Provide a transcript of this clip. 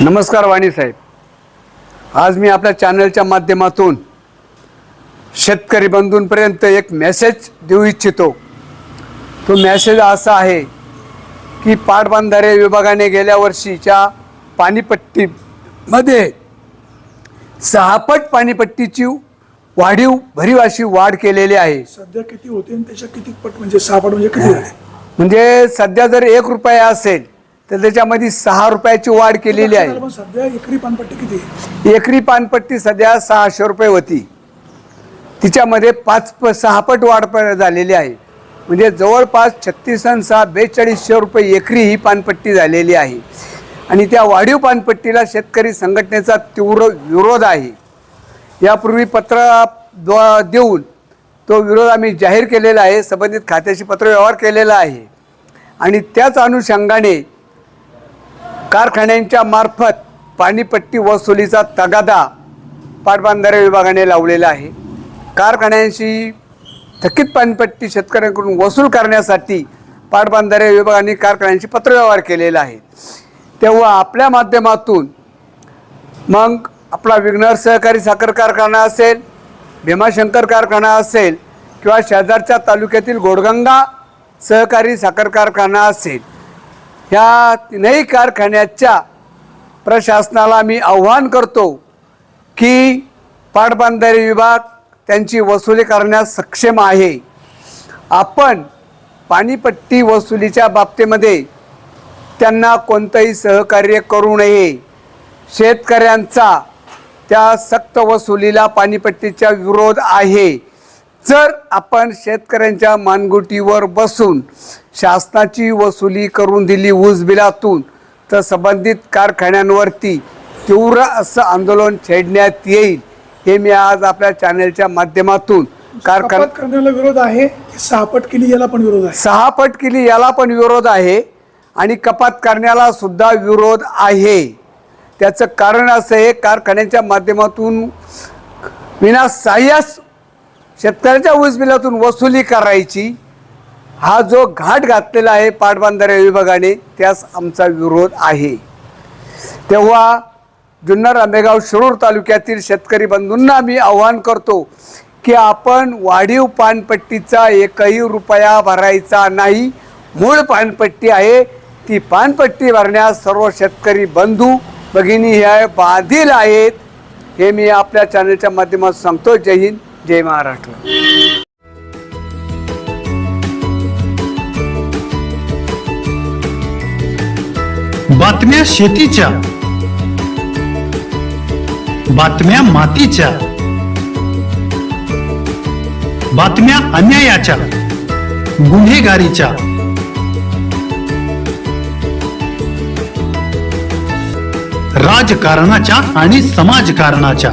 नमस्कार वाणी साहेब. आज मी आपल्या चॅनलच्या माध्यमातून शेतकरी बंधूंपर्यंत एक मेसेज देऊ इच्छितो. तो मेसेज असा आहे की पाटबंधारे विभागाने गेल्या वर्षीच्या पाणीपट्टीमध्ये सहापट पाणीपट्टीची वाढीव भरीव अशी वाढ केलेली आहे. सध्या किती होते आणि त्याच्या किती पट म्हणजे सहा पट म्हणजे किती झाले? म्हणजे सध्या जर एक रुपया असेल तर त्याच्यामध्ये सहा रुपयाची वाढ केलेली आहे. सध्या एकरी पानपट्टी किती? एकरी पानपट्टी सध्या सहाशे रुपये होती. तिच्यामध्ये पाच प सहापट वाढ झालेली आहे. म्हणजे जवळपास छत्तीस आणि सहा बेचाळीसशे रुपये एकरी ही पानपट्टी झालेली आहे. आणि त्या वाढीव पानपट्टीला शेतकरी संघटनेचा तीव्र विरोध आहे. यापूर्वी पत्र देऊन तो विरोध आम्ही जाहीर केलेला आहे. संबंधित खात्याशी पत्रव्यवहार केलेला आहे. आणि त्याच अनुषंगाने कारखान्यांच्या मार्फत पाणीपट्टी वसुलीचा तगादा पाटबंधारे विभागाने लावलेला आहे. कारखान्यांशी थकीत पाणीपट्टी शेतकऱ्यांकडून वसूल करण्यासाठी पाटबंधारे विभागाने कारखान्यांशी पत्रव्यवहार केलेला आहे. तेव्हा आपल्या माध्यमातून मग आपला विघ्नर सहकारी साखर कारखाना असेल भीमाशंकर कारखाना असेल किंवा शेजारच्या तालुक्यातील घोडगंगा सहकारी साखर कारखाना असेल ह्या तीनही कारखान्याच्या प्रशासनाला मी आव्हान करतो की पाटबंधारे विभाग त्यांची वसुली करण्यास सक्षम आहे. आपण पाणीपट्टी वसुलीच्या बाबतीमध्ये त्यांना कोणतंही सहकार्य करू नये. शेतकऱ्यांचा त्या सक्त वसुलीला पाणीपट्टीचा विरोध आहे. जर आपण शेतकऱ्यांच्या मानगुटीवर बसून शासनाची वसुली करून दिली ऊस बिलातून तर संबंधित कारखान्यांवरती तीव्र असं आंदोलन छेडण्यात येईल हे मी आज आपल्या चॅनलच्या माध्यमातून कारखाना करण्याला विरोध आहे की सहा पट केली याला पण विरोध आहे. सहा पट केली याला पण विरोध आहे आणि कपात करण्याला सुद्धा विरोध आहे. त्याचं कारण असं आहे कारखान्याच्या माध्यमातून विना साह्यास शेतकऱ्याच्या ऊस बिलातून वसुली करायची हा जो घाट घातलेला आहे पाटबंधारे विभागाने त्यास आमचा विरोध आहे. तेव्हा जुन्नर आंबेगाव शिरूर तालुक्यातील शेतकरी बंधूंना मी आव्हान करतो की आपण वाढीव पानपट्टीचा एकही रुपया भरायचा नाही. मूळ पानपट्टी आहे ती पानपट्टी भरण्यास सर्व शेतकरी बंधू भगिनी ह्या बाधील आहेत. हे मी आपल्या चॅनलच्या माध्यमातून सांगतो. जय हिंद. जय महाराष्ट्र. बातम्या शेतीच्या. बातम्या मातीच्या. बातम्या अन्यायाच्या. गुन्हेगारीच्या. राजकारणाच्या आणि समाजकारणाच्या.